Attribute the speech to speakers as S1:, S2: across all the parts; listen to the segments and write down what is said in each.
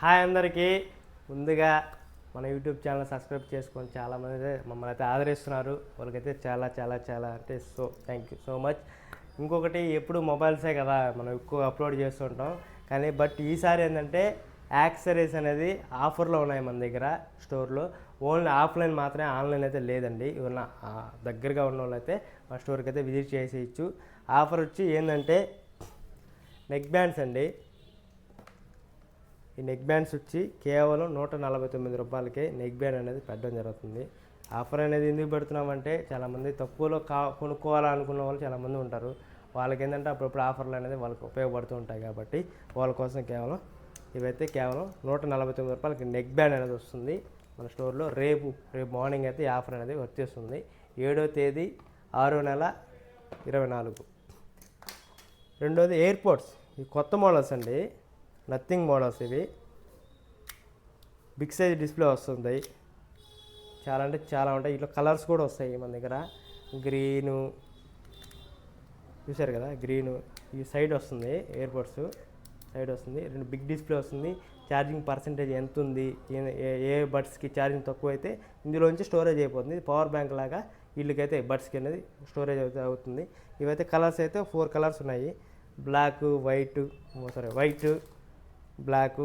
S1: Hi అందరికీ. ముందుగా మన యూట్యూబ్ ఛానల్ సబ్స్క్రైబ్ చేసుకొని చాలామంది అయితే మమ్మల్ని అయితే ఆదరిస్తున్నారు. వాళ్ళకైతే చాలా చాలా చాలా అంటే so thank you so much ఇంకొకటి ఎప్పుడు మొబైల్సే కదా మనం ఎక్కువ అప్లోడ్ చేస్తుంటాం. కానీ బట్ ఈసారి ఏంటంటే యాక్సరీస్ అనేది ఆఫర్లో ఉన్నాయి మన దగ్గర స్టోర్లో. ఓన్లీ ఆఫ్లైన్ మాత్రమే ఆన్లైన్ అయితే లేదండి. ఇవన్న దగ్గరగా ఉన్న వాళ్ళు అయితే మా స్టోర్కి అయితే విజిట్ చేసేయచ్చు. ఆఫర్ వచ్చి ఏంటంటే నెక్ బ్యాండ్స్ అండి. ఈ నెక్ బ్యాండ్స్ వచ్చి కేవలం నూట నలభై తొమ్మిది రూపాయలకే నెక్ బ్యాండ్ అనేది పెట్టడం జరుగుతుంది. ఆఫర్ అనేది ఎందుకు పెడుతున్నామంటే చాలామంది తక్కువలో కా కొనుక్కోవాలనుకున్న వాళ్ళు చాలామంది ఉంటారు. వాళ్ళకి ఏంటంటే అప్పుడప్పుడు ఆఫర్లు అనేది వాళ్ళకి ఉపయోగపడుతూ ఉంటాయి కాబట్టి వాళ్ళ కోసం కేవలం ఇవైతే కేవలం నూట నలభై తొమ్మిది రూపాయలకి నెక్ బ్యాండ్ అనేది వస్తుంది. మన స్టోర్లో రేపు రేపు మార్నింగ్ అయితే ఈ ఆఫర్ అనేది వచ్చేస్తుంది. ఏడో తేదీ ఆరో నెల ఇరవై నాలుగు. రెండోది ఎయిర్పోర్ట్స్. ఈ కొత్త మోడల్స్ అండి. నథింగ్ మోడల్స్ ఇవి. బిగ్ సైజ్ డిస్ప్లే వస్తుంది. చాలా అంటే చాలా ఉంటాయి. ఇట్లా కలర్స్ కూడా వస్తాయి మన దగ్గర. గ్రీను చూసారు కదా? గ్రీను ఈ సైడ్ వస్తుంది ఎయిర్పోర్ట్స్ సైడ్ వస్తుంది. రెండు బిగ్ డిస్ప్లే వస్తుంది. ఛార్జింగ్ పర్సంటేజ్ ఎంత ఉంది? ఏ- ఏ- ఏ బడ్స్కి ఛార్జింగ్ తక్కువ అయితే ఇందులోంచి స్టోరేజ్ అయిపోతుంది. పవర్ బ్యాంక్ లాగా వీళ్ళకైతే బడ్స్కి అనేది స్టోరేజ్ అయితే అవుతుంది. ఇవైతే కలర్స్ అయితే ఫోర్ కలర్స్ ఉన్నాయి. Black white sorry white black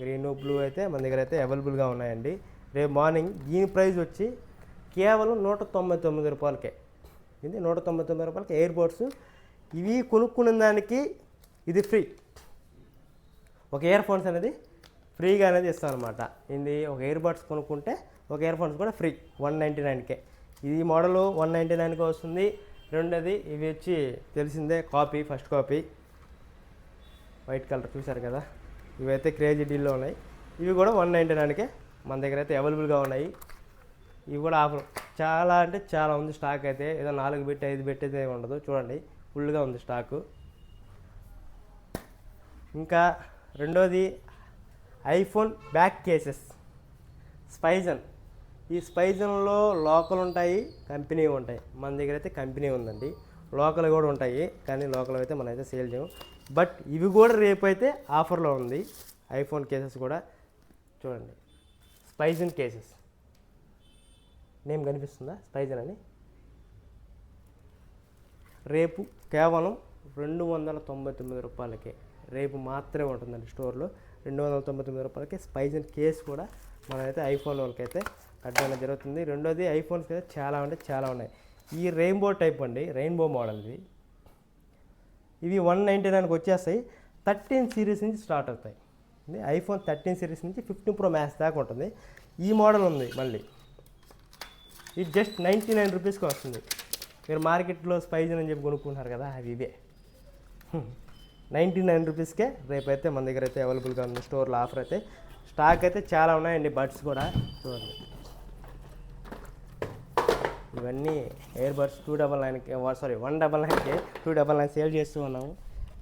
S1: green blue అయితే మన దగ్గర అయితే అవైలబుల్గా ఉన్నాయండి. రేపు మార్నింగ్ దీని ప్రైస్ వచ్చి కేవలం నూట తొంభై తొమ్మిది రూపాయలకే. ఇది నూట తొంభై తొమ్మిది రూపాయలకి ఎయిర్పోర్ట్స్ ఇవి కొనుక్కున్న దానికి ఇది ఫ్రీ. ఒక ఇయర్ ఫోన్స్ అనేది ఫ్రీగా అనేది ఇస్తాం అనమాట ఇది ఒక ఇయర్ బడ్స్ కొనుక్కుంటే ఒక ఇయర్ ఫోన్స్ కూడా ఫ్రీ వన్ నైంటీ నైన్కే. ఇది మోడల్ వన్ నైంటీ నైన్కి వస్తుంది. రెండోది ఇవి వచ్చి తెలిసిందే copy first copy. White colour చూసారు కదా? ఇవైతే క్రేజీ డీల్లో ఉన్నాయి. ఇవి కూడా వన్ నైంటీ నైన్కే మన దగ్గర అయితే అవైలబుల్గా ఉన్నాయి. ఇవి కూడా ఆఫర్ చాలా అంటే చాలా ఉంది స్టాక్ అయితే. ఏదో నాలుగు పెట్టి ఐదు పెట్టి అయితే ఉండదు. చూడండి ఫుల్గా ఉంది స్టాకు. ఇంకా రెండోది ఐఫోన్ బ్యాక్ కేసెస్. స్పైజన్. ఈ స్పైజన్లో లోకల్ ఉంటాయి కంపెనీ ఉంటాయి. మన దగ్గర అయితే కంపెనీ ఉందండి. లోకల్ కూడా ఉంటాయి కానీ లోకల్ అయితే మనం అయితే సేల్ చేయము. బట్ ఇవి కూడా రేపు అయితే ఆఫర్లో ఉంది. ఐఫోన్ కేసెస్ కూడా. చూడండి. Spigen cases. నేమ్ కనిపిస్తుందా? స్పైజన్ అని. రేపు కేవలం రెండు వందల తొంభై తొమ్మిది రూపాయలకే. రేపు మాత్రమే ఉంటుందండి స్టోర్లో. రెండు వందల తొంభై తొమ్మిది రూపాయలకి స్పైజన్ కేస్ కూడా మనమైతే ఐఫోన్ వాళ్ళకైతే కట్టడం జరుగుతుంది. రెండోది ఐఫోన్స్ అయితే చాలా అంటే చాలా ఉన్నాయి. ఈ రెయిన్బో టైప్ అండి. రెయిన్బో మోడల్ ఇది ఇవి వన్ నైంటీ నైన్కి వచ్చేస్తాయి. థర్టీన్ సిరీస్ నుంచి స్టార్ట్ అవుతాయి. ఐఫోన్ థర్టీన్ సిరీస్ నుంచి ఫిఫ్టీన్ ప్రో మ్యాక్స్ దాకా ఉంటుంది. ఈ మోడల్ ఉంది మళ్ళీ. ఇది జస్ట్ నైంటీ నైన్ రూపీస్కి వస్తుంది. మీరు మార్కెట్లో స్పైజన్ అని చెప్పి కొనుక్కుంటున్నారు కదా అవి ఇవే. నైంటీ నైన్ రూపీస్కే రేపైతే మన దగ్గర అయితే అవైలబుల్గా ఉంది. స్టోర్లో ఆఫర్ అయితే స్టాక్ అయితే చాలా ఉన్నాయండి బడ్స్ కూడా. చూడండి. ఇవన్నీ ఎయిర్ బడ్స్ టూ డబల్ నైన్కి సారీ వన్ డబల్ నైన్కి టూ డబల్ నైన్ సేల్ చేస్తూ ఉన్నాము.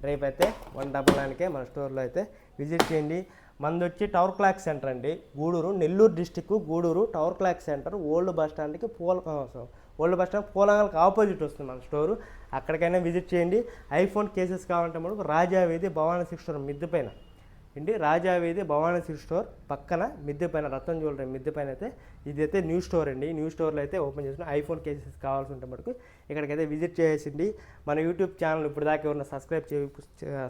S1: రేపైతే వన్ డబల్ నైన్కే మన స్టోర్లో అయితే విజిట్ చేయండి. మనది వచ్చి టవర్ క్లాక్ సెంటర్ అండి. Gudur Nellore district Gudur tower clock centre old bus స్టాండ్కి పూల ఓల్డ్ బస్ స్టాండ్ పూలంగల్కి ఆపోజిట్ వస్తుంది మన స్టోరు. అక్కడికైనా విజిట్ చేయండి. ఐఫోన్ కేసెస్ కావాలంటే మనకు రాజావేది భవానీ సిక్స్ స్టోర్ మిద్దె పైన. ఏంటి? రాజావేది భవానీ సిల్క్ స్టోర్ పక్కన మిద్దె పైన రత్నం జ్యువెలరీ మిద్దె పైన అయితే ఇదైతే న్యూ స్టోర్ అండి. న్యూ స్టోర్లో అయితే ఓపెన్ చేసిన ఐఫోన్ కేసెస్ కావాల్సి ఉంటే మటుకు ఇక్కడికైతే విజిట్ చేసింది మన యూట్యూబ్ ఛానల్ ఇప్పుడు దాకా ఎవరైనా సబ్స్క్రైబ్ చే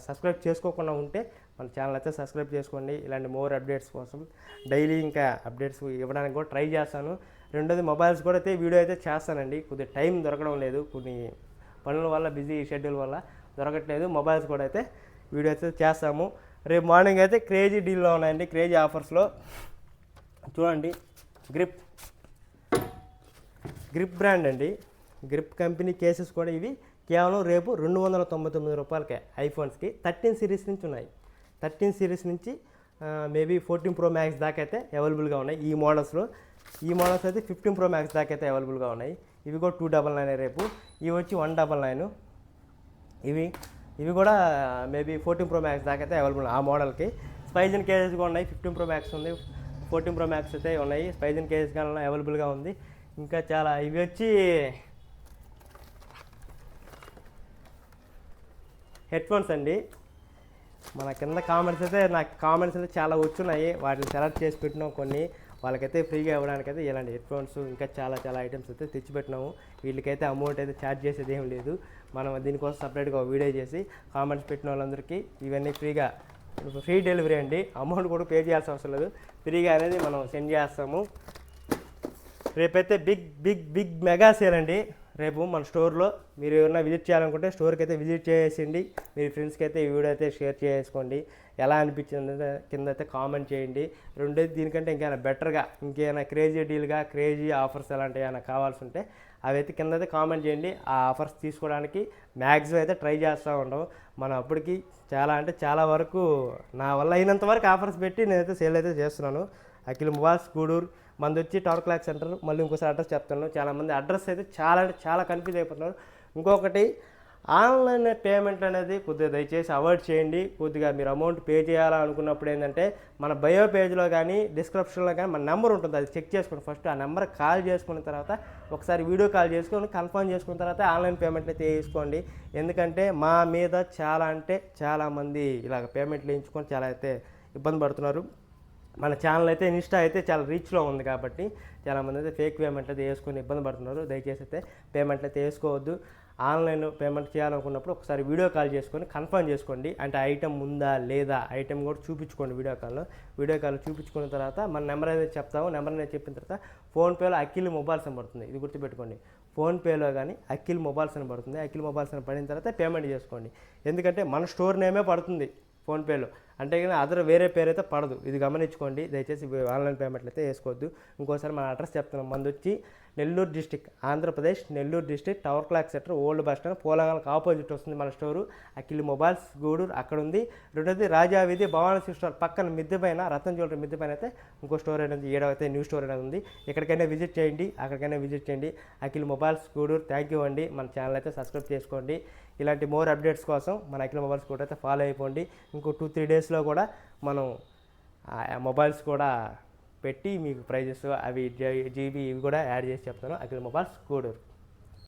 S1: సబ్స్క్రైబ్ చేసుకోకుండా ఉంటే మన ఛానల్ అయితే సబ్స్క్రైబ్ చేసుకోండి. ఇలాంటి మోర్ అప్డేట్స్ కోసం డైలీ ఇంకా అప్డేట్స్ ఇవ్వడానికి కూడా ట్రై చేస్తాను. రెండోది మొబైల్స్ కూడా అయితే వీడియో అయితే చేస్తానండి. కొద్దిగా టైం దొరకడం లేదు. కొన్ని పనుల వల్ల బిజీ షెడ్యూల్ వల్ల దొరకట్లేదు. మొబైల్స్ కూడా అయితే వీడియో అయితే చేస్తాము. రేపు మార్నింగ్ అయితే క్రేజీ డీల్లో ఉన్నాయండి క్రేజీ ఆఫర్స్లో. చూడండి గ్రిప్. గ్రిప్ బ్రాండ్ అండి. గ్రిప్ కంపెనీ కేసెస్ కూడా ఇవి. కేవలం రేపు రెండు వందల తొంభై తొమ్మిది రూపాయలకే ఐఫోన్స్కి. థర్టీన్ సిరీస్ నుంచి ఉన్నాయి. థర్టీన్ సిరీస్ నుంచి మేబీ ఫోర్టీన్ ప్రో మ్యాక్స్ దాకా అయితే అవైలబుల్గా ఉన్నాయి ఈ మోడల్స్లో. ఈ మోడల్స్ అయితే ఫిఫ్టీన్ ప్రో మ్యాక్స్ దాకా అయితే అవైలబుల్గా ఉన్నాయి. ఇవి కూడా టూ డబల్ నైన్ రేపు. ఇవి వచ్చి వన్ డబల్ నైన్. ఇవి ఇవి కూడా మేబీ ఫోర్టీన్ ప్రో మ్యాక్స్ దాకా అయితే అవైలబుల్ ఆ మోడల్కి. స్పైజన్ కేజెస్ కూడా ఉన్నాయి. ఫిఫ్టీన్ ప్రో మ్యాక్స్ ఉంది. ఫోర్టీన్ ప్రో మ్యాక్స్ అయితే ఉన్నాయి. స్పైజన్ కేజెస్ కానీ అవైలబుల్గా ఉంది. ఇంకా చాలా ఇవి వచ్చి హెడ్ ఫోన్స్ అండి. మన కింద కామెంట్స్ అయితే నాకు కామెంట్స్ అయితే చాలా వచ్చున్నాయి. వాటిని సెలెక్ట్ చేసి పెట్టినాం కొన్ని. వాళ్ళకైతే ఫ్రీగా ఇవ్వడానికైతే అయితే ఇలాంటి హెడ్ఫోన్స్ ఇంకా చాలా చాలా ఐటమ్స్ అయితే తెచ్చిపెట్టినాము. వీళ్ళకైతే అమౌంట్ అయితే ఛార్జ్ చేసేది ఏం లేదు. మనం దీనికోసం సపరేట్గా ఒక వీడియో చేసి కామెంట్స్ పెట్టిన వాళ్ళందరికీ ఇవన్నీ ఫ్రీగా ఫ్రీ డెలివరీ అండి. అమౌంట్ కూడా పే చేయాల్సిన అవసరం లేదు. ఫ్రీగా అనేది మనం సెండ్ చేస్తాము. రేపైతే big big big mega sale అండి. రేపు మన స్టోర్లో మీరు ఏమైనా విజిట్ చేయాలనుకుంటే స్టోర్కి అయితే విజిట్ చేసేయండి. మీ ఫ్రెండ్స్కి అయితే ఈ వీడియో అయితే షేర్ చేసుకోండి. ఎలా అనిపించింది అయితే కింద అయితే కామెంట్ చేయండి. రెండోది దీనికంటే ఇంకేమైనా బెటర్గా ఇంకేమైనా క్రేజీ డీల్గా క్రేజీ ఆఫర్స్ అలాంటివి ఏమైనా కావాల్సి ఉంటే అవి అయితే కింద అయితే కామెంట్ చేయండి. ఆ ఆఫర్స్ తీసుకోవడానికి మ్యాక్సిమం అయితే ట్రై చేస్తూ ఉండవు మనం అప్పటికి చాలా అంటే చాలా వరకు నా వల్ల అయినంత వరకు ఆఫర్స్ పెట్టి నేనైతే సేల్ అయితే చేస్తున్నాను. అఖిల్ మొబైల్స్ గూడూరు మంది వచ్చి టవర్ క్లాక్ సెంటర్ మళ్ళీ ఇంకోసారి అడ్రస్ చెప్తున్నాను. చాలామంది అడ్రస్ అయితే చాలా అంటే చాలా కన్ఫ్యూజ్ అయిపోతున్నారు. ఇంకొకటి ఆన్లైన్ పేమెంట్ అనేది కొద్దిగా దయచేసి అవాయిడ్ చేయండి. కొద్దిగా మీరు అమౌంట్ పే చేయాలనుకున్నప్పుడు ఏంటంటే మన బయో పేజ్లో కానీ డిస్క్రిప్షన్లో కానీ మన నెంబర్ ఉంటుంది. అది చెక్ చేసుకోండి ఫస్ట్ ఆ నెంబర్ కాల్ చేసుకున్న తర్వాత ఒకసారి వీడియో కాల్ చేసుకొని కన్ఫర్మ్ చేసుకున్న తర్వాత ఆన్లైన్ పేమెంట్ అయితే వేసుకోండి ఎందుకంటే మా మీద చాలా అంటే చాలామంది ఇలాగ పేమెంట్లు వేయించుకొని చాలా అయితే ఇబ్బంది పడుతున్నారు. మన ఛానల్ అయితే ఇన్స్టా అయితే చాలా రీచ్లో ఉంది కాబట్టి చాలామంది అయితే ఫేక్ పేమెంట్ అయితే వేసుకొని ఇబ్బంది పడుతున్నారు. దయచేసి అయితే పేమెంట్లు అయితే వేసుకోవద్దు. ఆన్లైన్ పేమెంట్ చేయాలనుకున్నప్పుడు ఒకసారి వీడియో కాల్ చేసుకొని కన్ఫర్మ్ చేసుకోండి. అంటే ఐటెం ఉందా లేదా ఐటెం కూడా చూపించుకోండి వీడియో కాల్లో. వీడియో కాల్ చూపించుకున్న తర్వాత మన నెంబర్ అయితే చెప్తాము. నెంబర్ అనేది చెప్పిన తర్వాత ఫోన్పేలో అఖిల్ మొబైల్స్ అని పడుతుంది. ఇది గుర్తుపెట్టుకోండి. ఫోన్పేలో కానీ అఖిల్ మొబైల్స్ అని పడుతుంది. అఖిల్ మొబైల్స్ అని పడిన తర్వాత పేమెంట్ చేసుకోండి. ఎందుకంటే మన స్టోర్ నేమే పడుతుంది ఫోన్పేలో. అంటే కానీ అదర్ వేరే పేరు అయితే పడదు. ఇది గమనించుకోండి. దయచేసి ఆన్లైన్ పేమెంట్లు అయితే వేసుకోవద్దు. ఇంకోసారి మన అడ్రస్ చెప్తున్నాం. మంది వచ్చి Nellore district Andhra Pradesh Nellore district tower clock sector old bus stand పోలంగాలకు opposite వస్తుంది మన స్టోరు. అఖిల్ మొబైల్స్ గూడూరు అక్కడ ఉంది రెండోది రాజావిధి భవానీ స్టోర్ పక్కన మిద్దె పైన రతన్ జ్యువెలరీ మిద్దె పైన అయితే ఇంకో స్టోర్ అనేది ఏడవ అయితే న్యూ స్టోర్ అనేది ఉంది. ఎక్కడికైనా విజిట్ చేయండి. అక్కడికైనా విజిట్ చేయండి. Akhil mobiles Gudur thank you అండి. మన ఛానల్ అయితే సబ్స్క్రైబ్ చేసుకోండి. ఇలాంటి మోర్ అప్డేట్స్ కోసం మన అఖిల్ మొబైల్స్ కూడా అయితే ఫాలో అయిపోండి. ఇంకో టూ త్రీ డేస్ డేస్లో కూడా మనం మొబైల్స్ కూడా పెట్టి మీకు ప్రైజెస్ అవి జీబీ ఇవి కూడా యాడ్ చేసి చెప్తాను. అఖిల్ మొబైల్స్ గూడూరు.